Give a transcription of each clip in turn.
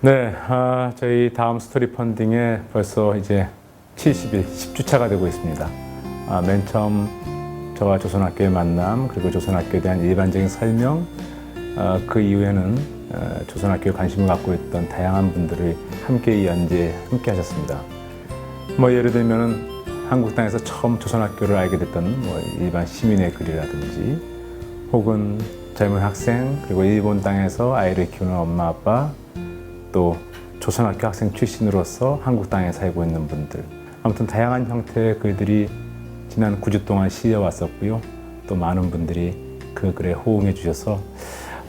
네, 아, 저희 다음 스토리 펀딩에 벌써 이제 70일, 10주차가 되고 있습니다. 아, 맨 처음 저와 조선학교의 만남, 그리고 조선학교에 대한 일반적인 설명, 아, 그 이후에는 어, 조선학교에 관심을 갖고 있던 다양한 분들이 함께 이 연재에 함께 하셨습니다. 뭐 예를 들면은 한국 땅에서 처음 조선학교를 알게 됐던 뭐 일반 시민의 글이라든지 혹은 젊은 학생 그리고 일본 땅에서 아이를 키우는 엄마 아빠 또 조선학교 학생 출신으로서 한국 땅에 살고 있는 분들 아무튼 다양한 형태의 글들이 지난 9주 동안 실려 왔었고요 또 많은 분들이 그 글에 호응해 주셔서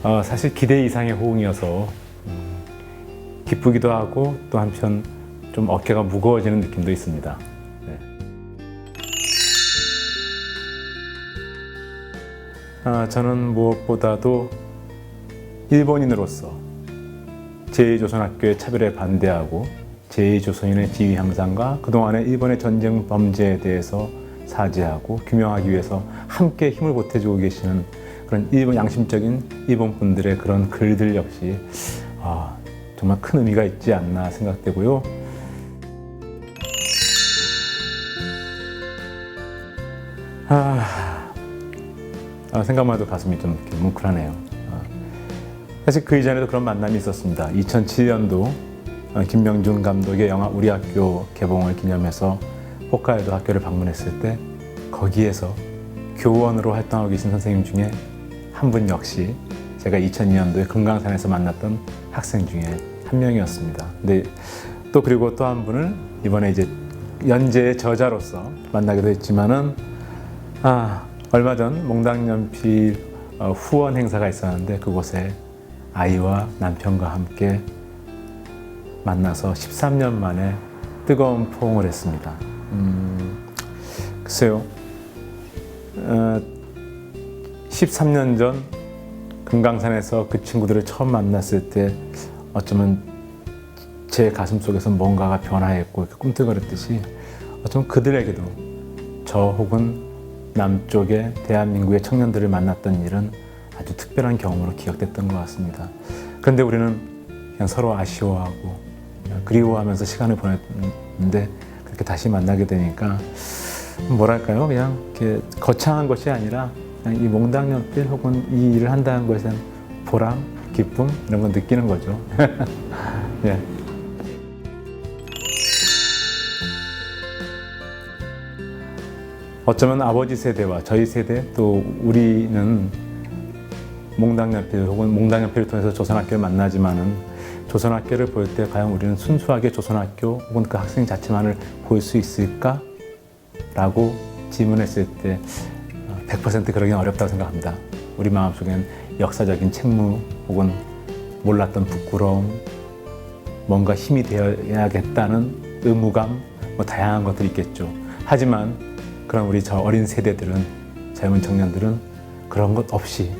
어, 사실 기대 이상의 호응이어서 음, 기쁘기도 하고 또 한편 좀 어깨가 무거워지는 느낌도 있습니다. 네. 아, 저는 무엇보다도 일본인으로서 제2조선학교의 차별에 반대하고 제2조선인의 지위 향상과 그동안의 일본의 전쟁 범죄에 대해서 사죄하고 규명하기 위해서 함께 힘을 보태주고 계시는 그런 일본 양심적인 일본 분들의 그런 글들 역시 아, 정말 큰 의미가 있지 않나 생각되고요. 아, 아, 생각만 해도 가슴이 좀 뭉클하네요. 아, 사실 그 이전에도 그런 만남이 있었습니다. 2007년도 김명준 감독의 영화 우리 학교 개봉을 기념해서 홋카이도 학교를 방문했을 때 거기에서 교원으로 활동하고 계신 선생님 중에 한 분 역시 제가 2002년도에 금강산에서 만났던 학생 중에 한 명이었습니다. 근데 또 그리고 또 한 분을 이번에 이제 연재의 저자로서 만나기도 했지만은 아 얼마 전 몽당연필 어, 후원 행사가 있었는데 그곳에 아이와 남편과 함께 만나서 13년 만에 뜨거운 포옹을 했습니다. 음, 글쎄요. 어, 13년 전 금강산에서 그 친구들을 처음 만났을 때 어쩌면 제 가슴 속에서 뭔가가 변화했고 꿈틀거렸듯이 어쩌면 그들에게도 저 혹은 남쪽의 대한민국의 청년들을 만났던 일은 아주 특별한 경험으로 기억됐던 것 같습니다. 그런데 우리는 그냥 서로 아쉬워하고 그리워하면서 시간을 보냈는데 그렇게 다시 만나게 되니까 뭐랄까요? 그냥 이렇게 거창한 것이 아니라 그냥 이 몽당 연필 혹은 이 일을 한다는 것에 대한 보람, 기쁨 이런 걸 느끼는 거죠. 예. 어쩌면 아버지 세대와 저희 세대 또 우리는 몽당연필 혹은 몽당연필을 통해서 조선학교를 만나지만은 조선학교를 볼 때 과연 우리는 순수하게 조선학교 혹은 그 학생 자체만을 볼 수 있을까? 라고 질문했을 때 100% 그러기는 어렵다고 생각합니다. 우리 마음속엔 역사적인 책무 혹은 몰랐던 부끄러움, 뭔가 힘이 되어야겠다는 의무감, 뭐 다양한 것들이 있겠죠. 하지만 그런 우리 저 어린 세대들은 젊은 청년들은 그런 것 없이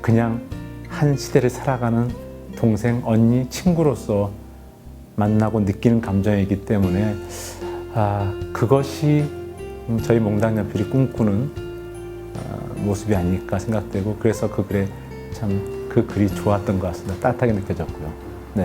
그냥 한 시대를 살아가는 동생, 언니, 친구로서 만나고 느끼는 감정이기 때문에 아, 그것이 저희 몽당연필이 꿈꾸는 아, 모습이 아닐까 생각되고 그래서 그 글에 참 그 글이 좋았던 것 같습니다. 따뜻하게 느껴졌고요. 네.